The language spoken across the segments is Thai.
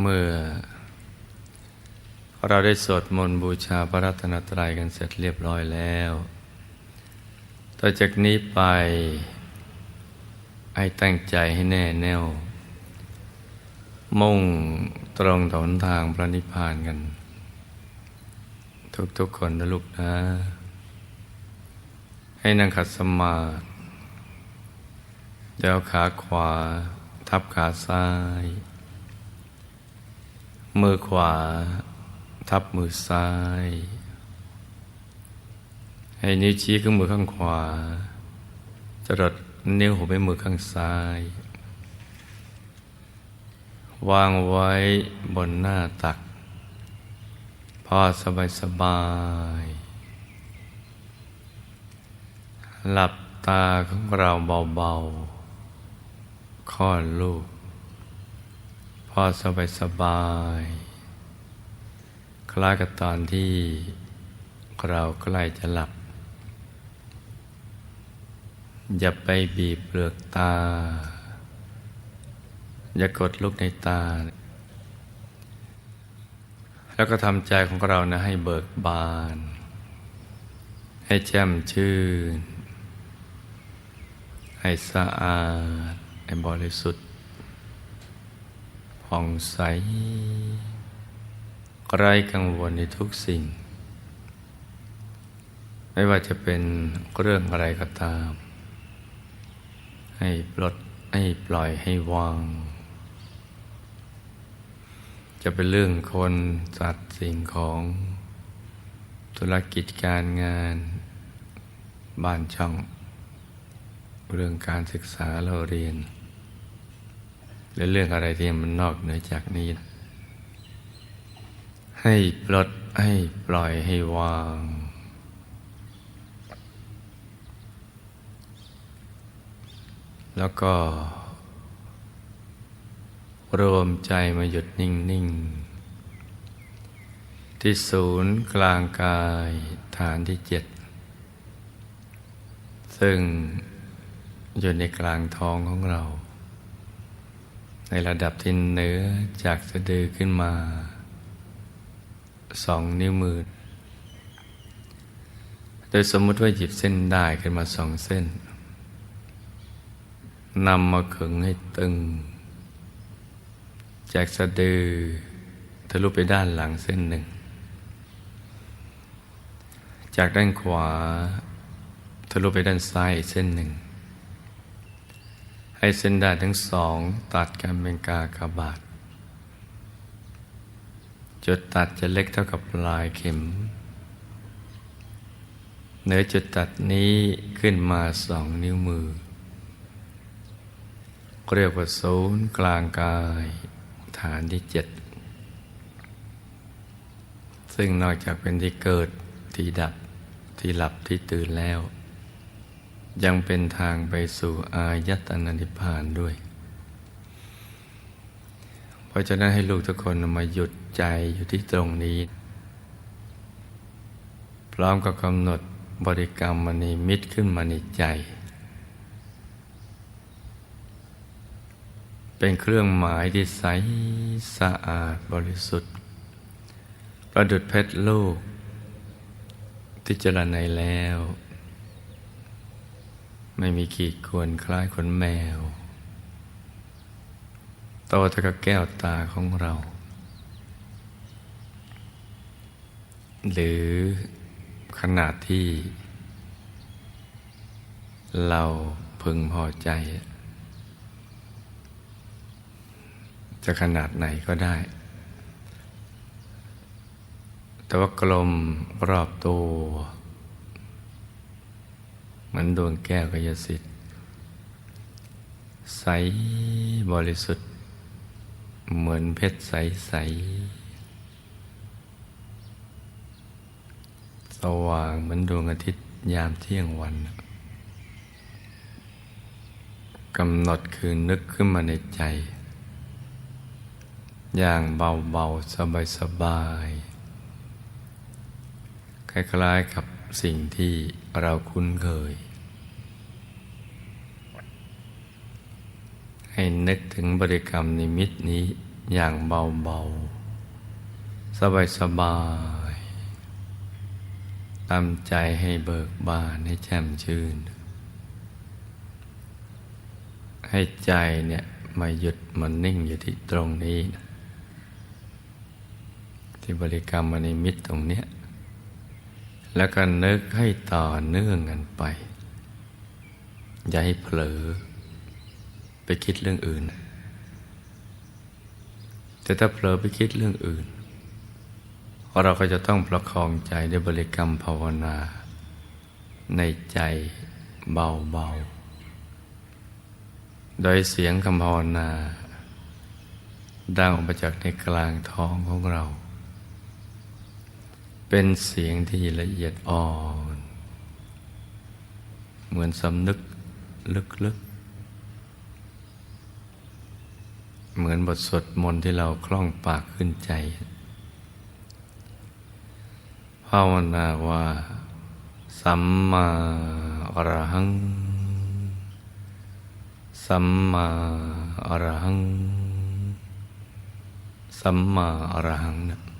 เมื่อ เราได้สวดมนต์บูชาพระรัตนตรัยกันเสร็จเรียบร้อยแล้ว ต่อจากนี้ไป ให้ตั้งใจให้แน่แน่ว มุ่งตรงต่อหนทางพระนิพพานกัน ทุกๆคนนะลูกนะ ให้นั่งขัดสมาธิเดี๋ยวขาขวา ทับขาซ้าย มือขวา ทับมือซ้าย ให้นิ้วชี้ขึ้นมือข้างขวาจรดนิ้วหัวไปมือข้างซ้าย วางไว้บนหน้าตัก พอสบายสบาย หลับตาของเราเบาๆคลอดลูก พอสบายสบาย คล้ายกับตอนที่เราใกล้จะหลับ อย่าไปบีบเปลือกตา อย่ากดลูกในตา แล้วก็ทำใจของเรานะให้เบิกบาน ให้แจ่มชื่น ให้สะอาด ให้บริสุทธิ์ ผ่องใสไร้กังวลในทุกสิ่ง ไม่ว่าจะเป็นเรื่องอะไรก็ตาม ให้ปลดให้ปล่อยให้วาง จะเป็นเรื่องคนสัตว์สิ่งของธุรกิจการงาน บ้านช่อง เรื่องการศึกษาเราเรียน หรือเรื่องอะไรที่มันนอกเหนือจากนี้ ให้ปลดให้ปล่อยให้วาง แล้วก็ รวมใจมาหยุดนิ่ง ๆ ที่ศูนย์กลางกายฐานที่เจ็ด ซึ่งอยู่ในกลางท้องของเรา ในระดับที่เหนือจากสะดือขึ้นมาสองนิ้วมือ โดยสมมติว่าหยิบเส้นได้ขึ้นมาสองเส้นนำมาขึงให้ตึง จากสะดือทะลุไปด้านหลังเส้นหนึ่ง จากด้านขวาทะลุไปด้านซ้ายเส้นหนึ่ง ให้เส้นด้าทั้งสองตัดกันเป็นกากบาท จุดตัดจะเล็กเท่ากับปลายเข็ม เหนือจุดตัดนี้ขึ้นมาสองนิ้วมือ เรียกว่าศูนย์กลางกายฐานที่เจ็ด ซึ่งนอกจากเป็นที่เกิดที่ดับที่หลับที่ตื่นแล้ว ยังเป็นทางไปสู่อายตนะนิพพานด้วย เพราะฉะนั้นให้ลูกทุกคนมาหยุดใจอยู่ที่ตรงนี้ พร้อมกับกำหนดบริกรรมมณีมิตรขึ้นมาในใจ เป็นเครื่องหมายที่ใสสะอาดบริสุทธิ์ ประดุดเพชรลูกที่เจริญในแล้ว ไม่มีขีดควรคล้ายขนแมว โตเท่ากับแก้วตาของเรา หรือขนาดที่ เราพึงพอใจ จะขนาดไหนก็ได้ แต่ว่ากลมรอบตัว เหมือนดวงแก้วกยสิทธิ์ใสบริสุทธิ์ เหมือนเพชรใสใส สว่างเหมือนดวงอาทิตย์ยามเที่ยงวันกำหนดคือนึกขึ้นมาในใจ อย่างเบา ๆ สบาย ๆ คล้าย ๆ กับ สิ่งที่เราคุ้นเคย ให้นึกถึงบริกรรมนิมิตนี้อย่างเบาๆ สบายๆทำใจให้เบิกบานให้แจ่มชื่น ให้ใจเนี่ยมาหยุดมันนิ่งอยู่ที่ตรงนี้นะที่บริกรรมมณิมิตตรงเนี้ย แล้วก็นึกให้ต่อเนื่องกันไป อย่าให้เผลอ ไปคิดเรื่องอื่น แต่ถ้าเผลอไปคิดเรื่องอื่น เราก็จะต้องประคองใจด้วยบริกรรมภาวนา ในใจเบาๆ โดยเสียงคำภาวนา ดังออกมาจากในกลางท้องของเรา เป็นเสียงที่ละเอียดอ่อน เหมือนสำนึกลึกๆ เหมือนบทสวดมนต์ที่เราคล่องปากขึ้นใจ ภาวนาว่าสัมมาอรหัง สัมมาอรหัง สัมมาอรหังนะ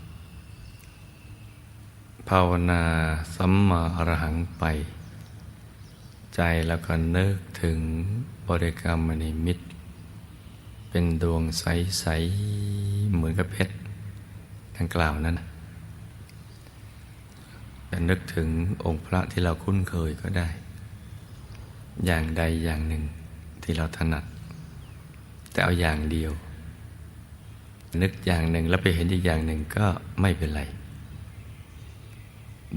ภาวนาสัมมาอรหังไป ใจแล้วก็นึกถึงบริกรรมมณีมิตรเป็นดวงใส ๆ เหมือนกับเพชรดังกล่าวนั้นจะนึกถึงองค์พระที่เราคุ้นเคยก็ได้ อย่างใดอย่างหนึ่งที่เราถนัด แต่เอาอย่างเดียว นึกอย่างหนึ่งแล้วไปเห็นอีกอย่างหนึ่งก็ไม่เป็นไร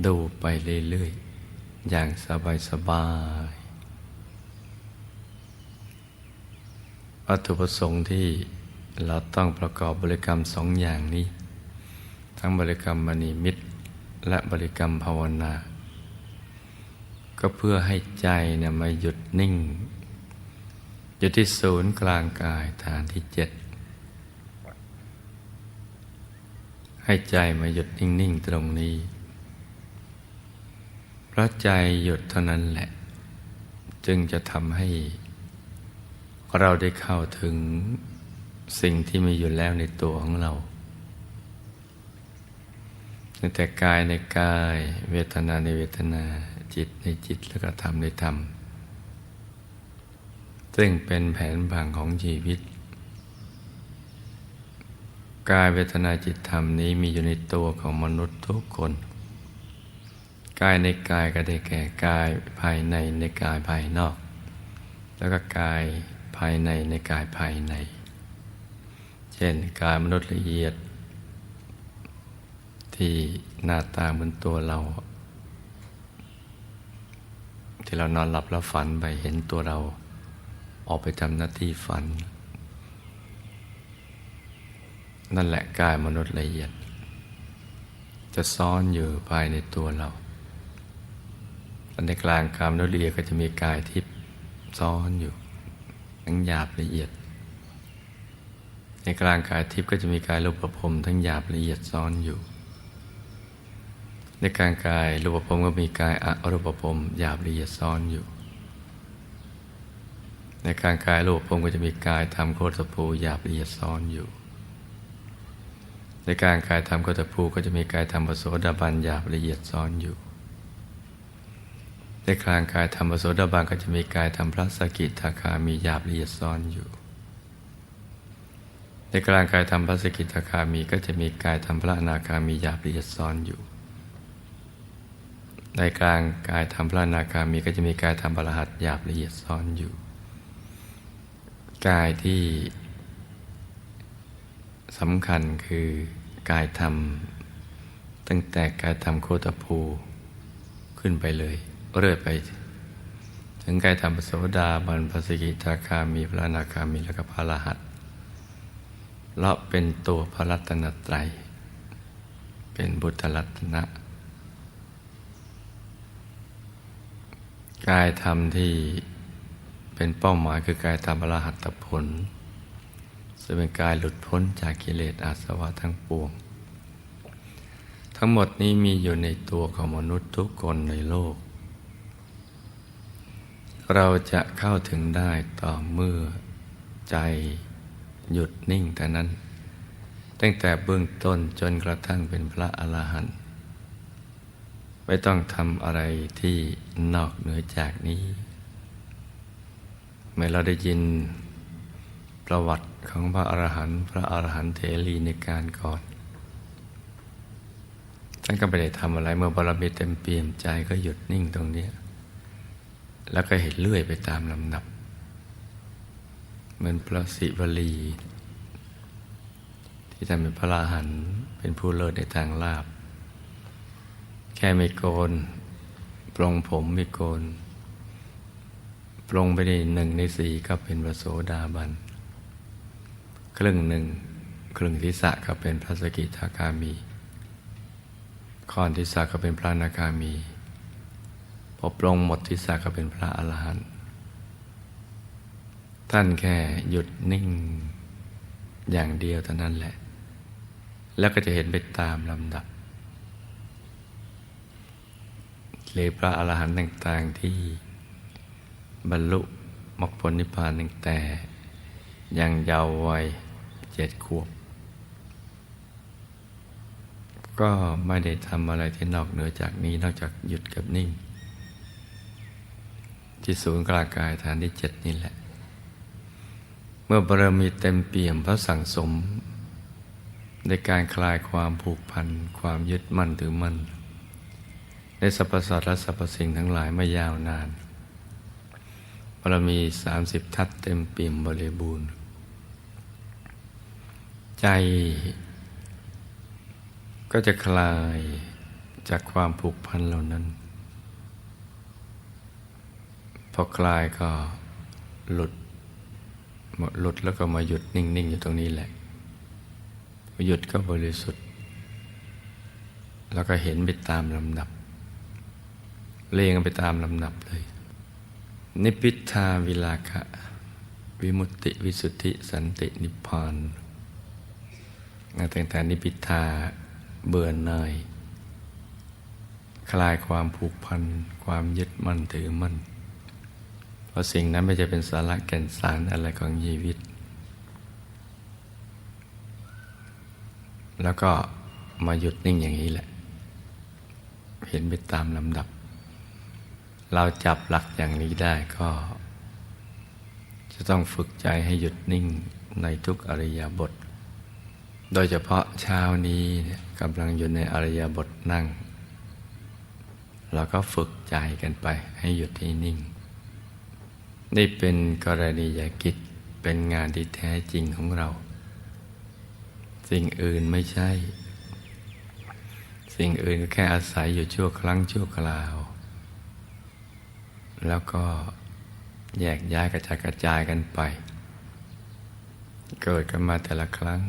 ดูไปเรื่อยๆ อย่างสบายๆวัตถุประสงค์ที่เราต้องประกอบบริกรรมสองอย่างนี้ ทั้งบริกรรมมณีมิตร และบริกรรมภาวนา ก็เพื่อให้ใจเนี่ยมาหยุดนิ่ง อยู่ที่ศูนย์กลางกายฐานที่เจ็ดให้ใจมาหยุดนิ่ง ๆ ตรงนี้ พราะใจหยุดเท่านั้นแหละ จึงจะทำให้ เราได้เข้าถึงสิ่งที่มีอยู่แล้วในตัวของเราแต่กายในกาย เวทนาในเวทนาจิตในจิตแล้วก็ธรรมในธรรม ซึ่งเป็นแผนผังของชีวิต กายเวทนาจิตธรรมนี้มีอยู่ในตัวของมนุษย์ทุกคน กายในกายก็ได้แก่กายภายในในกายภายนอก แล้วก็กายภายในในกายภายใน เช่นกายมนุษย์ละเอียด ที่หน้าตาเหมือนตัวเรา ที่เรานอนหลับแล้วฝันไปเห็นตัวเราออกไปทำหน้าที่ฝัน นั่นแหละกายมนุษย์ละเอียด จะซ่อนอยู่ภายในตัวเรา ในกลางกายมนุษย์ละเอียก็จะมีกายทิพย์ซ่อนอยู่ทั้งหยาบละเอียด ในกลางกายทิพย์ก็จะมีกายรูปภพทั้งหยาบละเอียดซ้อนอยู่ ในกลางกายรูปภพก็มีกายอรูปภพหยาบละเอียดซ้อนอยู่ ในกลางกายรูปภพก็จะมีกายธรรมโคตรภูหยาบละเอียดซ้อนอยู่ ในกลางกายธรรมโคตรภูก็จะมีกายธรรมปโสดาบันหยาบละเอียดซ้อนอยู่ ในกลางกายธรรมโสดาบันก็จะมีกายธรรมพระสกิทาคามีหยาบละเอียดซ้อนอยู่ ในกลางกายธรรมพระสกิทาคามีก็จะมีกายธรรมพระอนาคามีหยาบละเอียดซ้อนอยู่ ในกลางกายธรรมพระอนาคามีก็จะมีกายธรรมพระหัสหยาบละเอียดซ้อนอยู่ กายที่สำคัญคือกายธรรม ตั้งแต่กายธรรมโคตภูขึ้นไปเลย เรื่อยไป ถึงกายธรรมปโสดาบันปสิกิทาคามีพระอนาคามีแล้วก็พระรหัสเราเป็นตัวพระรัตนตรัย เป็นบุตรรัตนะ กายธรรมที่เป็นเป้าหมายคือกายธรรมอรหัตผลจะเป็นกายหลุดพ้นจากกิเลสอาสวะทั้งปวง ทั้งหมดนี้มีอยู่ในตัวของมนุษย์ทุกคนในโลก เราจะเข้าถึงได้ต่อเมื่อใจหยุดนิ่งแต่นั้น ตั้งแต่เบื้องต้นจนกระทั่งเป็นพระอรหันต์ไม่ต้องทำอะไรที่นอกเหนือจากนี้ เมื่อเราได้ยินประวัติของพระอรหันต์พระอรหันต์เถรีในการก่อนท่านก็ไม่ได้ทำอะไรเมื่อบารมีเต็มเปี่ยมใจก็หยุดนิ่งตรงนี้ แล้วก็เห็นเลื่อยไปตามลำดับ เหมือนพระศิวลี ที่ทำเป็นพระอรหันเป็นผู้เลิศในทางลาบ แค่ไม่โกน ปรงผมไม่โกน ปรงไปในหนึ่งในสี่ก็เป็นพระโสดาบัน ครึ่งหนึ่งครึ่งทิศะก็เป็นพระสกิทาคามีคอนทิศะก็เป็นพระนาคามี อปรงหมดทิศะก็เป็นพระอรหันต์ท่านแค่หยุดนิ่งอย่างเดียวเท่านั้นแหละ แล้วก็จะเห็นไปตามลำดับเลยพระอรหันต์ต่างๆที่บรรลุมรรคผลนิพพานตั้งแต่ ยังเยาว์วัยเจ็ดขวบ ก็ไม่ได้ทำอะไรที่นอกเหนือจากนี้นอกจากหยุดกับนิ่ง ที่ศูนย์กลางกายฐานที่เจ็ดนี่แหละ เมื่อบารมีเต็มเปี่ยมพระสั่งสม ในการคลายความผูกพัน ความยึดมั่นถือมั่น ในสรรพสัตว์และสรรพสิ่งทั้งหลายม่ยาวนาน บารมีสามสิบทัศเต็มเปี่ยมบริบูรณ์ ใจก็จะคลายจากความผูกพันเหล่านั้น พอคลายก็หลุดหลุดแล้วก็มาหยุดนิ่ง ๆ อยู่ตรงนี้แหละ หยุดก็บริสุทธิ์ แล้วก็เห็นไปตามลำดับ เรียงไปตามลำดับเลย นิพพิทาวิลาคะวิมุตติวิสุทธิสันตินิพพานตั้งแต่นิพพิทาเบื่อหน่าย คลายความผูกพัน ความยึดมั่นถือมั่น ราะสิ่งนั้นไม่จะเป็นสาระแก่นสารอะไรของชีวิต แล้วก็มาหยุดนิ่งอย่างนี้แหละ เห็นไปตามลำดับ เราจับหลักอย่างนี้ได้ก็ จะต้องฝึกใจให้หยุดนิ่งในทุกอริยบท โดยเฉพาะเช้านี้กำลังอยู่ในอริยบทนั่ง เราก็ฝึกใจกันไปให้หยุดให้นิ่ง นี่เป็นกรณียกิจเป็นงานที่แท้จริงของเรา สิ่งอื่นไม่ใช่ สิ่งอื่นก็แค่อาศัยอยู่ชั่วครั้งชั่วคราว แล้วก็แยกย้ายกระจายกระจายกันไป เกิดกันมาแต่ละครั้ง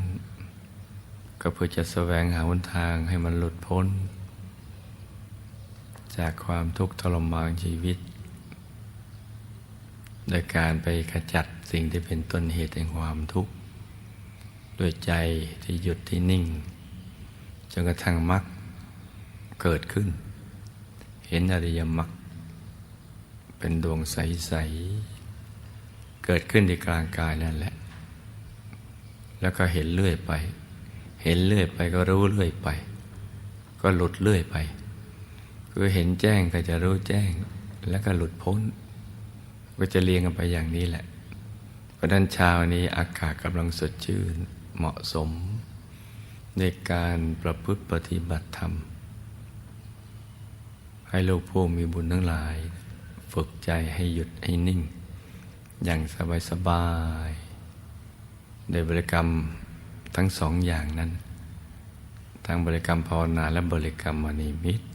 ก็เพื่อจะแสวงหาหนทางให้มันหลุดพ้น จากความทุกข์ทรมานชีวิต โดยการไปขจัดสิ่งที่เป็นต้นเหตุแห่งความทุกข์ด้วยใจที่หยุดที่นิ่งจนกระทั่งมรรคเกิดขึ้น เห็นอริยมรรคเป็นดวงใส ๆ เกิดขึ้นที่กลางกายนั่นแหละ แล้วก็เห็นเลื่อยไป เห็นเลื่อยไปก็รู้เลื่อยไป ก็หลุดเลื่อยไป คือเห็นแจ้งก็จะรู้แจ้งแล้วก็หลุดพ้น ก็จะเรียงกันไปอย่างนี้แหละ เพราะนั้นเช้านี้อากาศกำลังสดชื่นเหมาะสม ในการประพฤติปฏิบัติธรรม ให้ลูกผู้มีบุญทั้งหลาย ฝึกใจให้หยุดให้นิ่ง อย่างสบายสบายโดยบริกรรมทั้งสองอย่างนั้น ทั้งบริกรรมภาวนาและบริกรรมมณีมิตร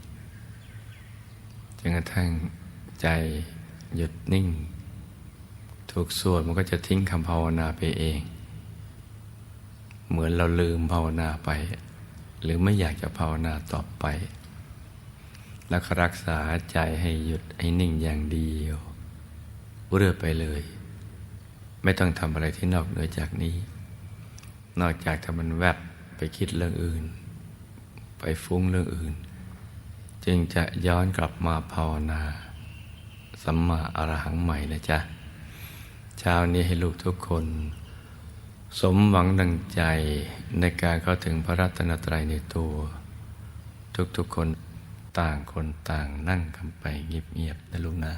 จนกระทั่งใจหยุดนิ่ง ถูกสวดมันก็จะทิ้งคำภาวนาไปเอง เหมือนเราลืมภาวนาไป หรือไม่อยากจะภาวนาต่อไป แล้วก็รักษาใจให้หยุดให้นิ่งอย่างเดียวเรื่อไปเลย ไม่ต้องทำอะไรที่นอกเหนือจากนี้ นอกจากถ้ามันแวบไปคิดเรื่องอื่น ไปฟุ้งเรื่องอื่น จึงจะย้อนกลับมาภาวนา สัมมาอรหังใหม่นะจ๊ะ เช้านี้ให้ลูกทุกคน สมหวังดังใจในการเข้าถึงพระรัตนตรัยในตัว ทุกๆคนต่างคนต่างนั่งกันไปเงียบๆนะลูกนะ